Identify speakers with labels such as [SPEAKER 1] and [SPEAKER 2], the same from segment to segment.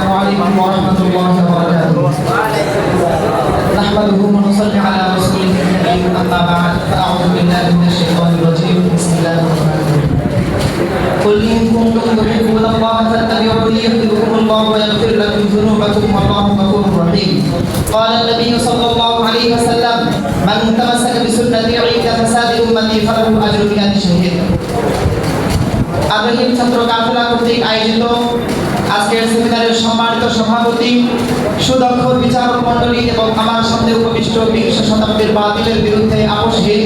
[SPEAKER 1] السلام عليكم ورحمة الله وبركاته نحمده ونصلي على رسوله الكريم أما بعد فأعوذ بالله من الشيطان الرجيم بسم الله الرحمن الرحيم قل إن كنتم تحبون الله فاتبعوني يحببكم الله ويغفر لكم ذنوبكم والله غفور رحيم قال النبي صلى الله عليه وسلم من تمسك بسنتي عند فساد أمتي فله أجر مئة شهيد আগ্রহী ছাত্র কাফেলা কর্তৃক আয়োজিত আজকের সেমিনারের সম্মানিত সভাপতি, সুদক্ষ বিচারক মণ্ডলী এবং আমার সামনে উপবিষ্ট বিংশ শতাব্দীর বাতিলের বিরুদ্ধে আপোষহীন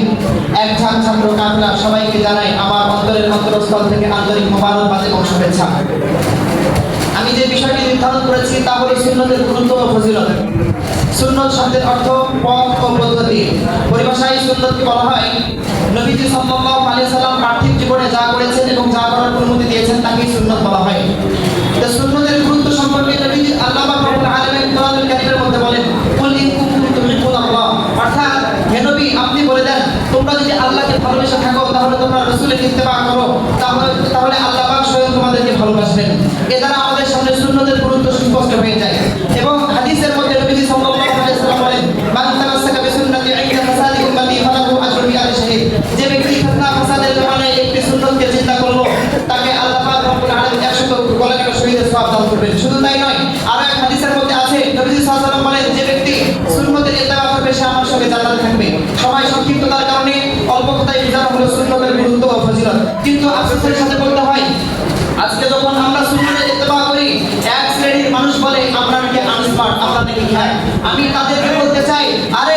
[SPEAKER 1] এক ঝাঁক ছাত্র কাফেলা সবাইকে জানাই আমার অন্তরের অন্তরস্থল থেকে আন্তরিক মোবারকবাদ এবং শুভেচ্ছা। আমি যে বিষয়টি নির্ধারণ করেছি তা হল সুন্নতের গুরুত্ব ও ফজিলত। সুন্নত শব্দের অর্থ পথ ও পদ্ধতি। পরিভাষায় সুন্নতকে বলা হয়, নবীজি সাল্লাল্লাহু আলাইহি সাল্লাম পার্থিব জীবনে যা করেছেন এবং যা করার অনুমতি দিয়েছেন তাকে সুন্নত বলা হয়। তো সুন্নতের গুরুত্ব সম্পর্কে নবীজি আল্লাহ পাক রব্বুল আলামিন কোরআনুল কারীমের মধ্যে বলেন, কুল ইন কুনতুম তুহিব্বুনাল্লাহ অর্থাৎ, হে নবী, আপনি বলে দেন, তোমরা যদি আল্লাহকে ভালোবেসে থাকো, তাহলে তোমরা রাসূলের ইত্তেবা করো, তাহলে তাহলে আল্লাহ পাক স্বয়ং তোমাদেরকে ভালোবাসবেন। এ দ্বারা আমাদের সামনে সুন্নতের গুরুত্ব সুস্পষ্ট হয়ে যায় এবং হাদিসের মধ্যে নবীজি সাল্লাল্লাহু আলাইহি সাল্লাম বলেন মান তামাসসাকা বিসুন্নতি ইনদা ফাসাদি উম্মতি ফালাহু আজরু মিআতি শাহীদ যে ব্যক্তি ফিতনা ফাসাদের জমানায় একটি সুন্নতকে চিন্তা করল তাকে আল্লাহ পাক রব্বুল আলামিন 100 গলা কাটা শহীদের সওয়াব দান করবেন। শুধু তাই নয়, আরও এক হাদিসের মধ্যে আছে, নবীজি সাল্লাল্লাহু বলেন, যে ব্যক্তি সুন্নতের ইত্তেবা করবে, সে আমার সঙ্গে জান্নাতে থাকবে। সময় সংক্ষিপ্ততার কারণে অল্প কথায় বোঝানো হলো সুন্নতের গুরুত্ব ও ফজিলত। কিন্তু আফসোসের সাথে বলতে হয়, আজকে যখন আমরা সুন্নতের ইত্তেবা করি, এক শ্রেণির মানুষ বলে, আমরা নাকি আনস্মার্ট আমরা নাকি খাই আমি তাদেরকে বলতে চাই, আরে